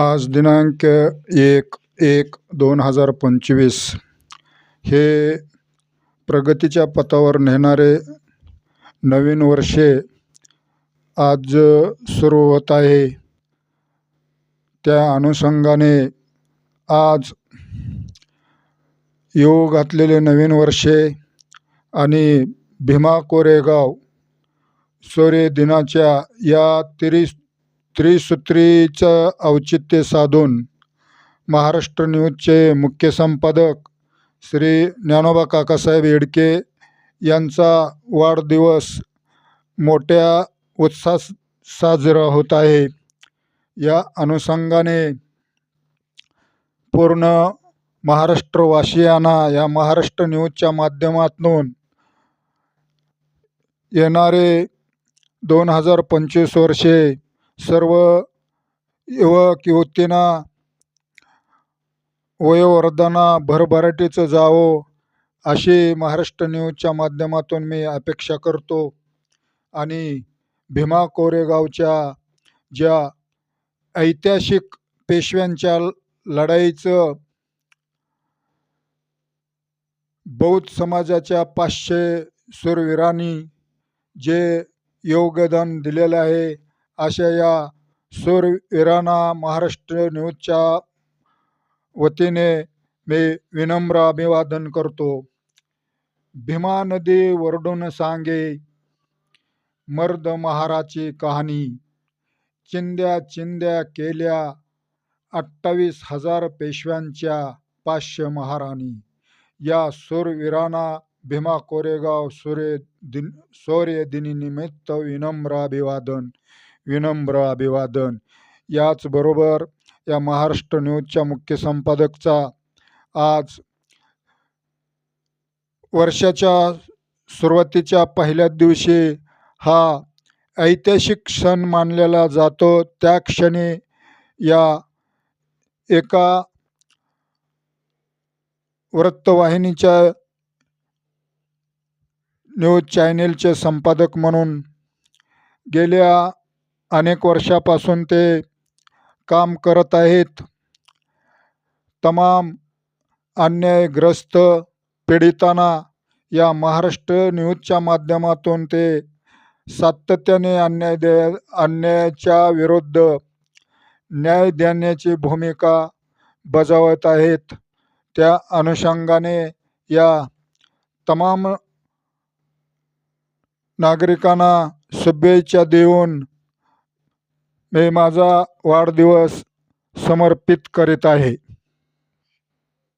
आज दिनांक एक एक दोन हजार पंचवीस. हे प्रगतीच्या पथावर नेणारे नवीन वर्षे आज सुरू होत आहे. त्या अनुषंगाने आज येऊ घातलेले नवीन वर्षे आणि भीमा कोरेगाव सूर्य दिनाच्या या तिरीस त्रिसूत्रीचं औचित्य साधून महाराष्ट्र न्यूजचे मुख्य संपादक श्री ज्ञानोबा काकासाहेब येडके यांचा वाढदिवस मोठ्या उत्साहात साजरा होत आहे. या अनुषंगाने पूर्ण महाराष्ट्रवासियांना या महाराष्ट्र न्यूजच्या माध्यमातून येणारे दोन हजार पंचवीस वर्षे सर्व युवक युवतींना वयोवर्धना भरभराटीचं जावो अशी महाराष्ट्र न्यूजच्या माध्यमातून मी अपेक्षा करतो. आणि भीमा कोरेगावच्या ज्या ऐतिहासिक पेशव्यांच्या लढाईचं बौद्ध समाजाच्या पाचशे सुरवीरांनी जे योगदान दिलेलं आहे अशा या शूरवीरांना महाराष्ट्र न्यूजच्या वतीने मी विनम्र अभिवादन करतो. भीमा नदी वरडून सांगे मर्द महाराची कहाणी. चिंध्या चिंध्या केल्या अठ्ठावीस हजार पेशव्यांच्या पाचशे महाराणी. या शूरवीरांना भीमा कोरेगाव सूर्य दिन शौर्य दिनीनिमित्त विनम्र अभिवादन. विनम्र अभिवादन. याचबरोबर या महाराष्ट्र न्यूजच्या मुख्य संपादकचा आज वर्षाच्या सुरुवातीच्या पहिल्याच दिवशी हा ऐतिहासिक क्षण मानलेला जातो. त्या क्षणी या एका वृत्तवाहिनीच्या न्यूज चॅनेलचे संपादक म्हणून गेल्या अनेक वर्षापासून ते काम करत आहेत. तमाम अन्यायग्रस्त पीडितांना या महाराष्ट्र न्यूजच्या माध्यमातून ते सातत्याने अन्याय दे अन्यायाच्या विरुद्ध न्याय देण्याची भूमिका बजावत आहेत. त्या अनुषंगाने या तमाम नागरिकांना शुभेच्छा देऊन मी माझा वाढदिवस समर्पित करीत आहे.